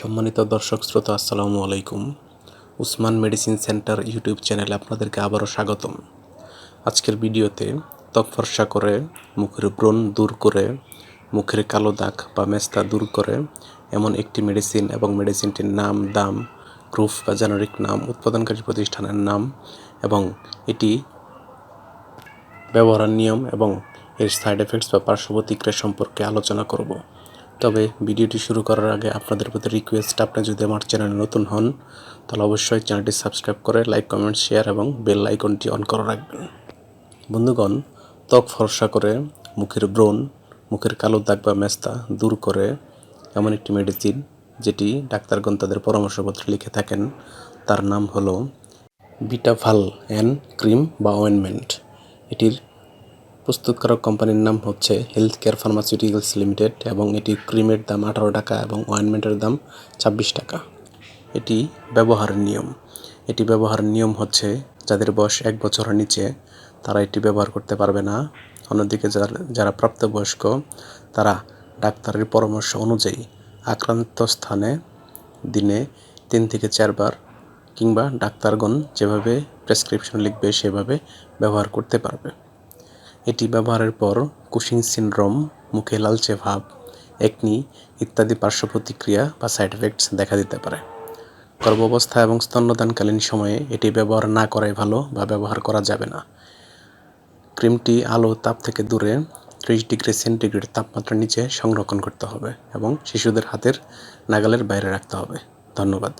সম্মানিত দর্শক, শ্রোতা, আসসালামু আলাইকুম। উসমান মেডিসিন সেন্টার ইউটিউব চ্যানেলে আপনাদেরকে আবারও স্বাগতম। আজকের ভিডিওতে ত্বক ফর্সা করে, মুখের ব্রণ দূর করে, মুখের কালো দাগ বা মেস্তা দূর করে এমন একটি মেডিসিন এবং মেডিসিনটির নাম, দাম, গ্রুপ বা জেনারিক নাম, উৎপাদনকারী প্রতিষ্ঠানের নাম এবং এটি ব্যবহারের নিয়ম এবং এর সাইড এফেক্টস বা পার্শ্ব প্রতিক্রিয়া সম্পর্কে আলোচনা করব। তবে ভিডিওটি শুরু করার আগে আপনাদের প্রতি রিকোয়েস্ট আপনি যদি আমার চ্যানেলে নতুন হন, তাহলে অবশ্যই চ্যানেলটি সাবস্ক্রাইব করে লাইক কমেন্ট শেয়ার এবং বেল আইকনটি অন করে রাখবেন। বন্ধুগণ, ত্বক ফর্সা করে, মুখের ব্রণ, মুখের কালো দাগ বা মেস্তা দূর করে এমন একটি মেডিসিন যেটি ডাক্তারগণ তাদের পরামর্শপত্রে লিখে থাকেন। তার নাম হলো বিটাভাল অ্যান ক্রিম বা অয়েনমেন্ট এটির প্রস্তুতকারক কোম্পানির নাম হচ্ছে হেলথ কেয়ার ফার্মাসিউটিক্যালস লিমিটেড এবং এটি ক্রিমের দাম আঠারো টাকা এবং অয়েনমেন্টের দাম ছাব্বিশ টাকা। এটি ব্যবহারের নিয়ম। এটি ব্যবহারের নিয়ম হচ্ছে যাদের বয়স এক বছরের নিচে, তারা এটি ব্যবহার করতে পারবে না। অন্যদিকে যারা যারা প্রাপ্তবয়স্ক, তারা ডাক্তারের পরামর্শ অনুযায়ী আক্রান্ত স্থানে দিনে তিন থেকে চারবার কিংবা ডাক্তারগণ যেভাবে প্রেসক্রিপশন লিখবে, সেভাবে ব্যবহার করতে পারবে। এটি ব্যবহারের পর কুশিং সিনড্রোম, মুখে লালচে ভাব, একনি ইত্যাদি পার্শ্ব প্রতিক্রিয়া বা সাইড এফেক্টস দেখা দিতে পারে। গর্ভাবস্থা এবং স্তন্যদানকালীন সময়ে এটি ব্যবহার না করাই ভালো বা ব্যবহার করা যাবে না। ক্রিমটি আলো তাপ থেকে দূরে ত্রিশ ডিগ্রি সেন্টিগ্রেড তাপমাত্রার নিচে সংরক্ষণ করতে হবে এবং শিশুদের হাতের নাগালের বাইরে রাখতে হবে। ধন্যবাদ।